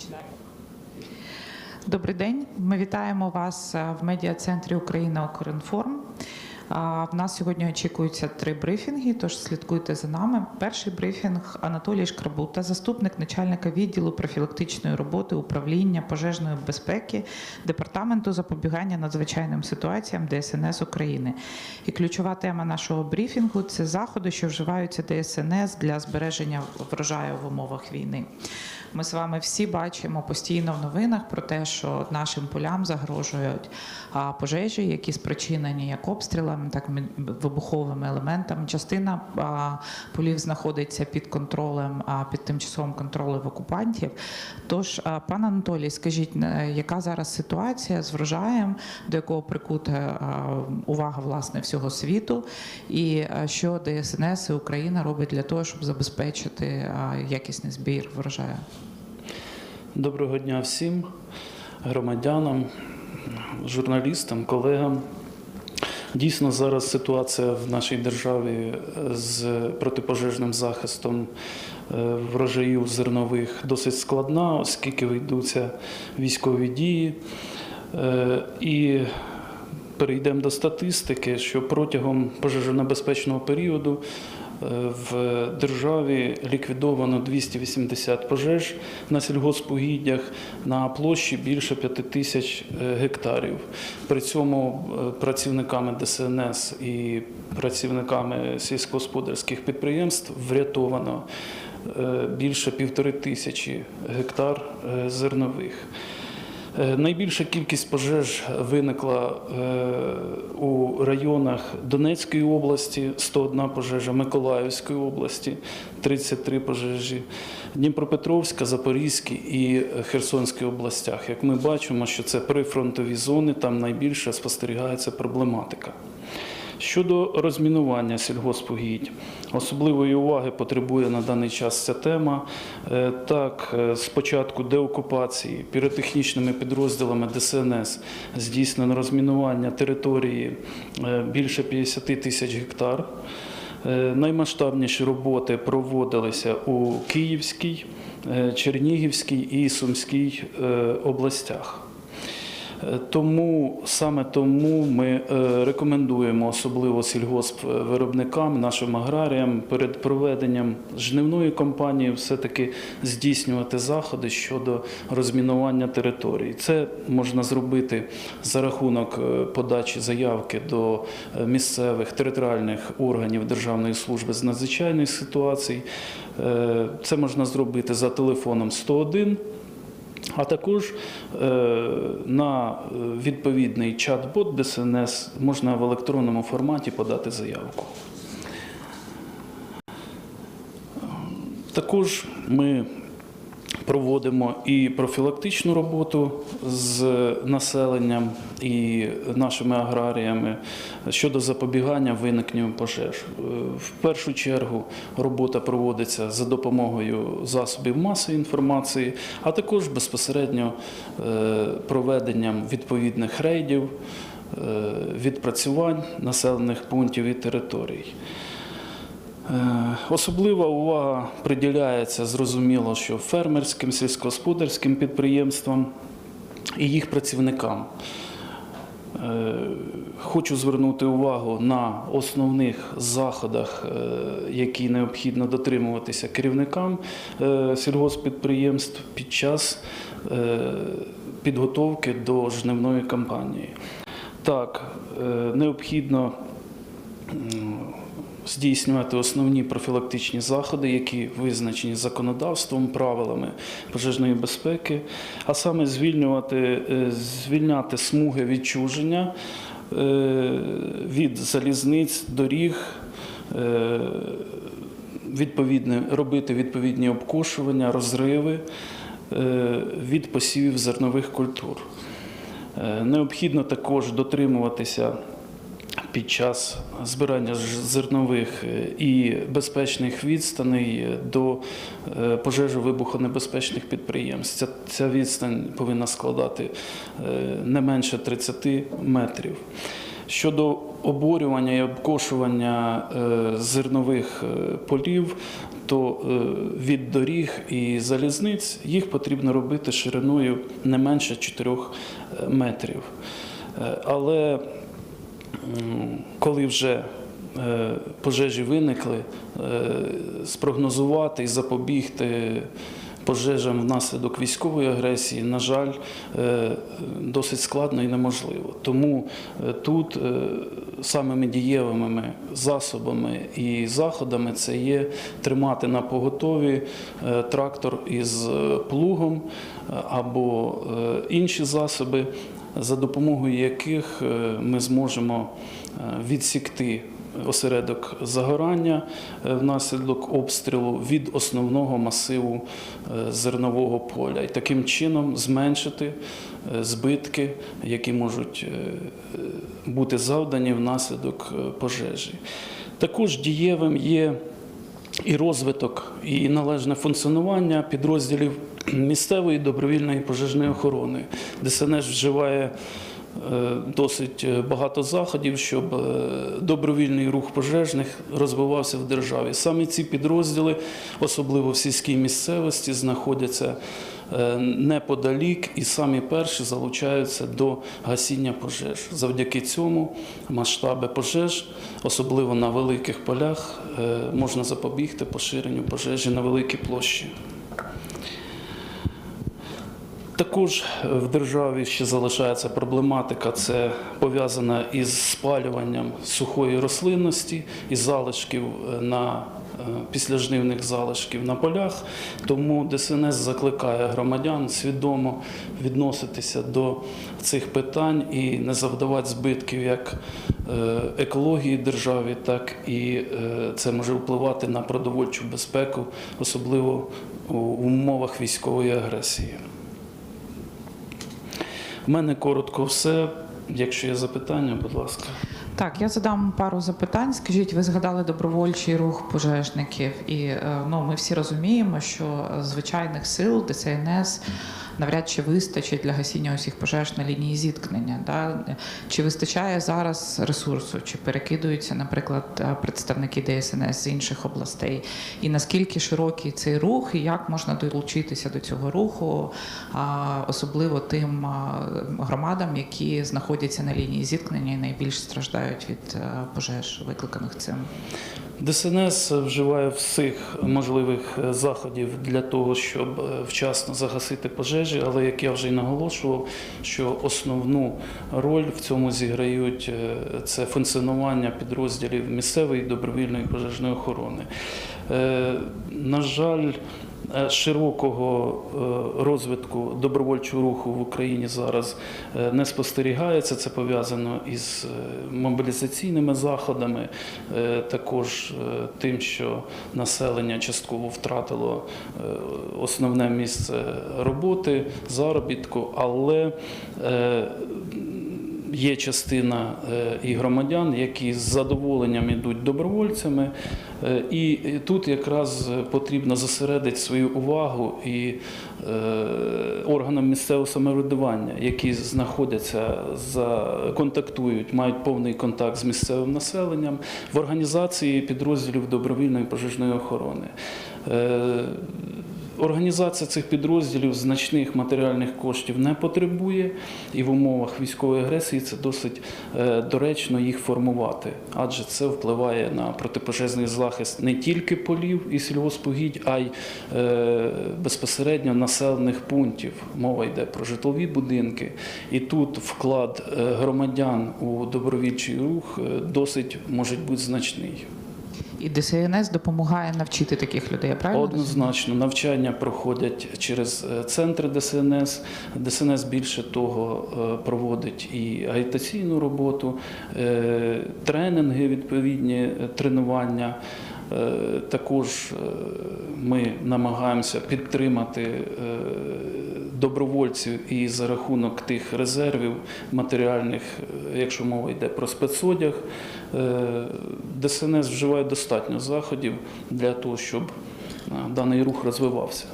Починаємо. Добрий день. Ми вітаємо вас е, в медіа-центрі Україна Укрінформ. В нас сьогодні очікуються три брифінги, тож слідкуйте за нами. Перший брифінг Анатолій Шкрабута, заступник начальника відділу профілактичної роботи управління пожежної безпеки департаменту запобігання надзвичайним ситуаціям ДСНС України. І ключова тема нашого брифінгу це заходи, що вживаються ДСНС для збереження врожаю в умовах війни. Ми з вами всі бачимо постійно в новинах про те, що нашим полям загрожують пожежі, які спричинені як обстрілами, так вибуховими елементами. Частина полів знаходиться під контролем, а, під тимчасовим контролем окупантів. Тож, пан Анатолій, скажіть, е, яка зараз ситуація з врожаєм, до якого прикута увага власне всього світу, і що ДСНС і Україна робить для того, щоб забезпечити якісний збір врожаю? Доброго дня всім громадянам, журналістам, колегам. Дійсно, зараз ситуація в нашій державі з протипожежним захистом е, врожаїв зернових досить складна, оскільки ведуться військові дії. Е, І перейдемо до статистики, що протягом пожежонебезпечного періоду е, в державі ліквідовано 280 пожеж на сільгоспугіддях на площі більше 5 тисяч е, гектарів. При цьому е, працівниками ДСНС і працівниками сільськогосподарських підприємств врятовано е, більше півтори тисячі гектар е, зернових. Е, Найбільша кількість пожеж виникла е, у районах Донецької області 101 пожежа, Миколаївської області 33 пожежі, Дніпропетровська, Запорізькій і Херсонській областях. Як ми бачимо, що це прифронтові зони, там найбільше спостерігається проблематика. Щодо розмінування сільгоспугідь, особливої уваги потребує на даний час ця тема. Е, Так, е, з початку деокупації піротехнічними підрозділами ДСНС здійснено розмінування території е, більше 50 тисяч гектар. Наймасштабніші роботи проводилися у Київській, Чернігівській і Сумській областях. Е, Тому саме тому ми е, рекомендуємо особливо сільгоспвиробникам, нашим аграріям перед проведенням жнивної кампанії все-таки здійснювати заходи щодо розмінування територій. Це можна зробити за рахунок е, подачі заявки до е, місцевих територіальних органів Державної служби з надзвичайних ситуацій. Е, Це можна зробити за телефоном 101 а також е, на е, відповідний чат-бот ДСНС можна в електронному форматі подати заявку. Також ми проводимо і профілактичну роботу з населенням і нашими аграріями щодо запобігання виникненню пожеж. Е, В першу чергу робота проводиться за допомогою засобів масової інформації, а також безпосередньо е, проведенням відповідних рейдів, е, відпрацювань населених пунктів і територій. Е, Особлива увага приділяється зрозуміло, що фермерським сільськогосподарським підприємствам і їх працівникам. Е, Хочу звернути увагу на основних заходах, е, які необхідно дотримуватися керівникам сільгоспідприємств під час підготовки до жнивної кампанії. Так, необхідно здійснювати основні профілактичні заходи, які визначені законодавством, правилами пожежної безпеки, а саме звільнювати, е, звільняти смуги відчуження е, від залізниць, доріг. е, Відповідне, робити відповідні обкошування, розриви від посівів зернових культур. Необхідно також дотримуватися під час збирання зернових е, і безпечних відстаней до е, пожежовибухонебезпечних підприємств. Ця, ця відстань повинна складати е, не менше 30 метрів. Щодо оборювання і обкошування зернових полів, то від доріг і залізниць їх потрібно робити шириною не менше 4 метрів. Але коли вже е, пожежі виникли, е, спрогнозувати і запобігти пожежам внаслідок військової агресії, на жаль, е, досить складно і неможливо. Тому тут самими дієвими засобами і заходами це є тримати на поготові трактор із плугом або інші засоби, за допомогою яких е, ми зможемо е, відсікти осередок загорання е, внаслідок обстрілу від основного масиву зернового поля і таким чином зменшити збитки, які можуть бути завдані внаслідок пожежі. Також дієвим є і розвиток, і належне функціонування підрозділів місцевої добровільної пожежної охорони. ДСНС вживає е, досить е, багато заходів, щоб е, добровільний рух пожежних розвивався в державі. Саме ці підрозділи, особливо в сільській місцевості, знаходяться неподалік і самі перші залучаються до гасіння пожеж. Завдяки цьому масштаби пожеж, особливо на великих полях, можна запобігти поширенню пожежі на великій площі. Також в державі ще залишається проблематика, це пов'язана із спалюванням сухої рослинності і залишків е, на е, післяжнивних залишків на полях. Тому ДСНС закликає громадян свідомо відноситися до цих питань і не завдавати збитків як е, екології державі, так і е, це може впливати на продовольчу безпеку, особливо у умовах військової агресії. У мене коротко все. Якщо є запитання, будь ласка. Так, я задам пару запитань. Скажіть, ви згадали добровольчий рух пожежників, і е, ну, ми всі розуміємо, що звичайних сил ДСНС навряд чи вистачить для гасіння усіх пожеж на лінії зіткнення. Да? Чи вистачає зараз ресурсу, чи перекидуються, наприклад, е, представники ДСНС з інших областей? І наскільки широкий цей рух, і як можна долучитися до цього руху, особливо тим громадам, які знаходяться на лінії зіткнення і найбільш страждають від е, пожеж, викликаних цим? ДСНС вживає всіх можливих е, заходів для того, щоб е, вчасно загасити пожежі, але як я вже й наголошував, що основну роль в цьому зіграють е, це функціонування підрозділів місцевої добровільної пожежної охорони. На жаль, широкого е, розвитку добровольчого руху в Україні зараз е, не спостерігається. Це пов'язано із е, мобілізаційними заходами, е, також е, тим, що населення частково втратило е, основне місце роботи, заробітку, але е, Є частина е, і громадян, які з задоволенням йдуть добровольцями, Е, і тут якраз потрібно зосередити свою увагу і е, органам місцевого самоврядування, які знаходяться за контактують, мають повний контакт з місцевим населенням в організації підрозділів добровільної пожежної охорони. Організація цих підрозділів значних матеріальних коштів не потребує, і в умовах військової агресії це досить е, доречно їх формувати, адже це впливає на протипожежний захист не тільки полів і сільгоспугідь, а й е, безпосередньо населених пунктів. Мова йде про житлові будинки. І тут вклад е, громадян у добровільчий рух досить може бути значний. І ДСНС допомагає навчити таких людей. Правильно? Однозначно, навчання проходять через е, центри ДСНС. ДСНС більше того е, проводить і агітаційну роботу, е, тренінги, відповідні тренування. Також ми намагаємося підтримати добровольців і за рахунок тих резервів матеріальних, якщо мова йде про спецодяг, ДСНС вживає достатньо заходів для того, щоб е, даний рух розвивався.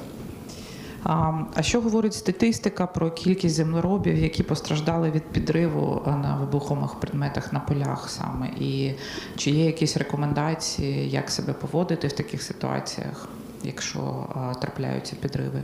А, що говорить статистика про кількість землеробів, які постраждали від підриву на вибухових предметах на полях саме? І чи є якісь рекомендації, як себе поводити в таких ситуаціях, якщо трапляються підриви?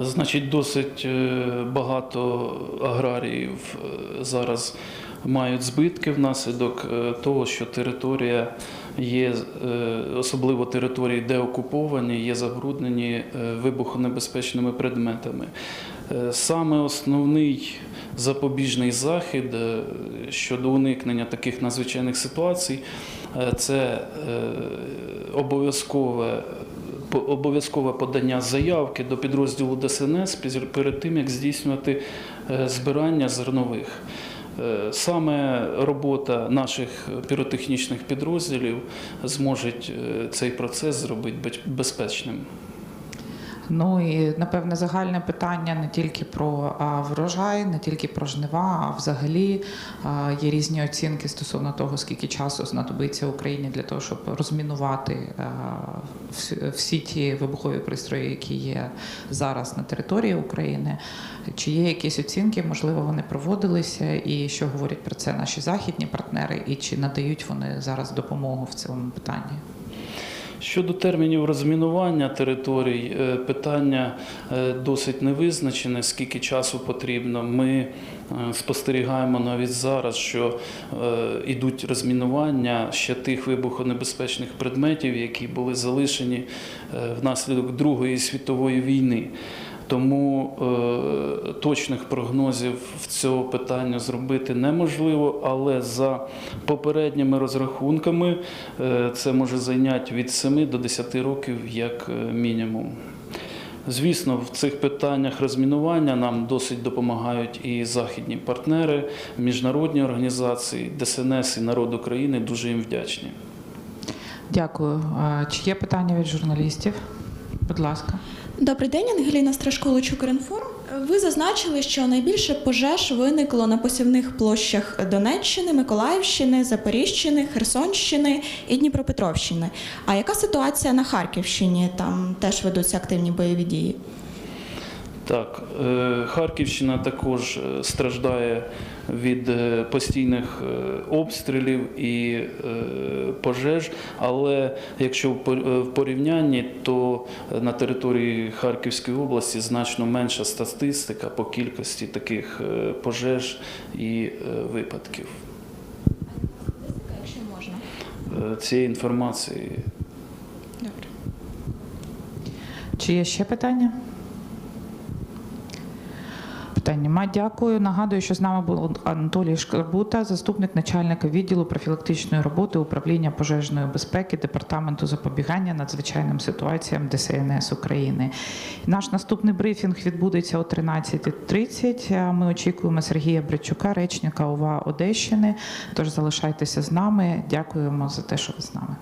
Значить, досить е, багато аграріїв е, зараз мають збитки внаслідок е, того, що територія є, е, особливо території, де окуповані, є забруднені е, вибухонебезпечними предметами. Саме основний запобіжний захід щодо уникнення таких надзвичайних ситуацій це обов'язкове обов'язкове подання заявки до підрозділу ДСНС перед тим, як здійснювати збирання зернових. Е, Саме робота наших піротехнічних підрозділів зможе цей процес зробити безпечним. Ну і напевне загальне питання не тільки про врожай, не тільки про жнива, а взагалі є різні оцінки стосовно того, скільки часу знадобиться Україні для того, щоб розмінувати всі- ті вибухові пристрої, які є зараз на території України. Чи є якісь оцінки? Можливо, вони проводилися, і що говорять про це наші західні партнери, і чи надають вони зараз допомогу в цьому питанні? Щодо термінів розмінування територій, е, питання е, досить невизначене, скільки часу потрібно. Ми е, спостерігаємо навіть зараз, що йдуть розмінування ще тих вибухонебезпечних предметів, які були залишені внаслідок Другої світової війни. Тому е, точних прогнозів в цього питання зробити неможливо, але за попередніми розрахунками е, це може зайняти від 7 до 10 років як е, мінімум. Звісно, в цих питаннях розмінування нам досить допомагають і західні партнери, міжнародні організації, ДСНС і народ України. Дуже їм вдячні. Дякую. Чи є питання від журналістів? Будь ласка. Добрий день, Ангеліна Страшколич, Укрінформ. Ви зазначили, що найбільше пожеж виникло на посівних площах Донеччини, Миколаївщини, Запоріжщини, Херсонщини і Дніпропетровщини. А яка ситуація на Харківщині? Там теж ведуться активні бойові дії. Так, е, Харківщина також е, страждає від е, постійних е, обстрілів і е, пожеж, але якщо в пор- порівнянні, то на території Харківської області значно менша статистика по кількості таких пожеж і випадків. Якщо можна. Цієї інформації Добре. Чи є ще питання? Питань нема. Дякую. Нагадую, що з нами був Анатолій Шкарбута, заступник начальника відділу профілактичної роботи управління пожежної безпеки Департаменту запобігання надзвичайним ситуаціям ДСНС України. Наш наступний брифінг відбудеться о 13.30. Ми очікуємо Сергія Бричука, речника ОВА Одещини. Тож залишайтеся з нами. Дякуємо за те, що ви з нами.